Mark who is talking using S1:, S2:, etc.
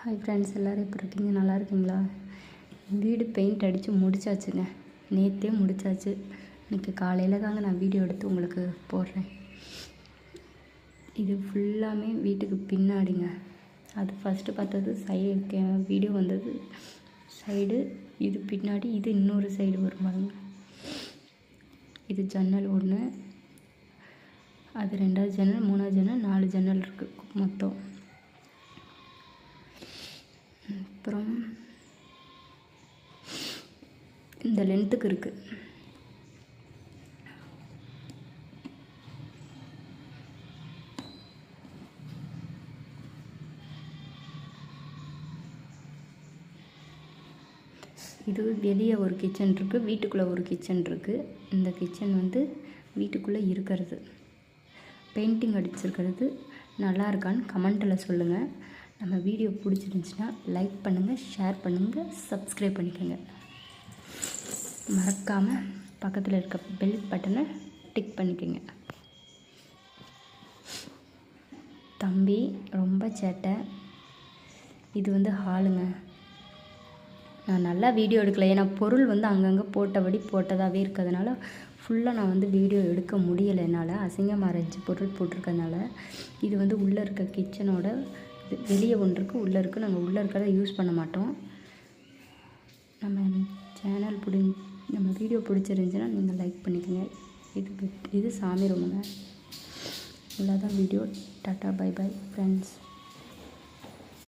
S1: hi friends எல்லோரும் இப்போ இருக்கீங்க நல்லா இருக்கீங்களா வீடு பெயிண்ட் அடித்து முடிச்சாச்சுங்க நேற்றே முடிச்சாச்சு இன்றைக்கி காலையில் தாங்க நான் வீடியோ எடுத்து உங்களுக்கு போடுறேன் இது ஃபுல்லாமே வீட்டுக்கு பின்னாடிங்க அது ஃபஸ்ட்டு பார்த்தது சைடு வீடியோ வந்தது சைடு இது பின்னாடி இது இன்னொரு சைடு வரும் பாருங்க இது ஜன்னல் ஒன்று அது ரெண்டாவது ஜன்னல் மூணாவது ஜன்னல் நாலு ஜன்னல் இருக்குது மொத்தம் அப்புறம் இந்த லென்த்துக்கு இருக்குது இது வெளியே ஒரு கிச்சன் இருக்குது வீட்டுக்குள்ளே ஒரு கிச்சன் இருக்குது இந்த கிச்சன் வந்து வீட்டுக்குள்ளே இருக்கிறது பெயிண்டிங் அடிச்சிருக்கிறது நல்லா இருக்கான்னு கமெண்ட்டில் சொல்லுங்கள் நம்ம வீடியோ பிடிச்சிருந்துச்சின்னா லைக் பண்ணுங்கள் ஷேர் பண்ணுங்கள் சப்ஸ்கிரைப் பண்ணிக்கோங்க மறக்காமல் பக்கத்தில் இருக்க பெல் பட்டனை டிக் பண்ணிக்கோங்க தம்பி ரொம்ப சேட்டை இது வந்து ஹாலுங்க நான் நல்லா வீடியோ எடுக்கல ஏன்னா பொருள் வந்து அங்கங்கே போட்டபடி போட்டதாகவே இருக்கிறதுனால ஃபுல்லாக நான் வந்து வீடியோ எடுக்க முடியலை என்னால் அசிங்கமாக இருந்துச்சு பொருள் போட்டிருக்கனால இது வந்து உள்ளே இருக்க கிச்சனோட வெளியே ஒன்று இருக்குது உள்ளே இருக்குது நாங்கள் உள்ளே இருக்கிறத யூஸ் பண்ண மாட்டோம் நம்ம சேனல் பிடி நம்ம வீடியோ பிடிச்சிருந்துச்சுன்னா நீங்கள் லைக் பண்ணிக்கோங்க இது இது சாமி ரொம்ப இவ்வளோதான் video tata bye bye friends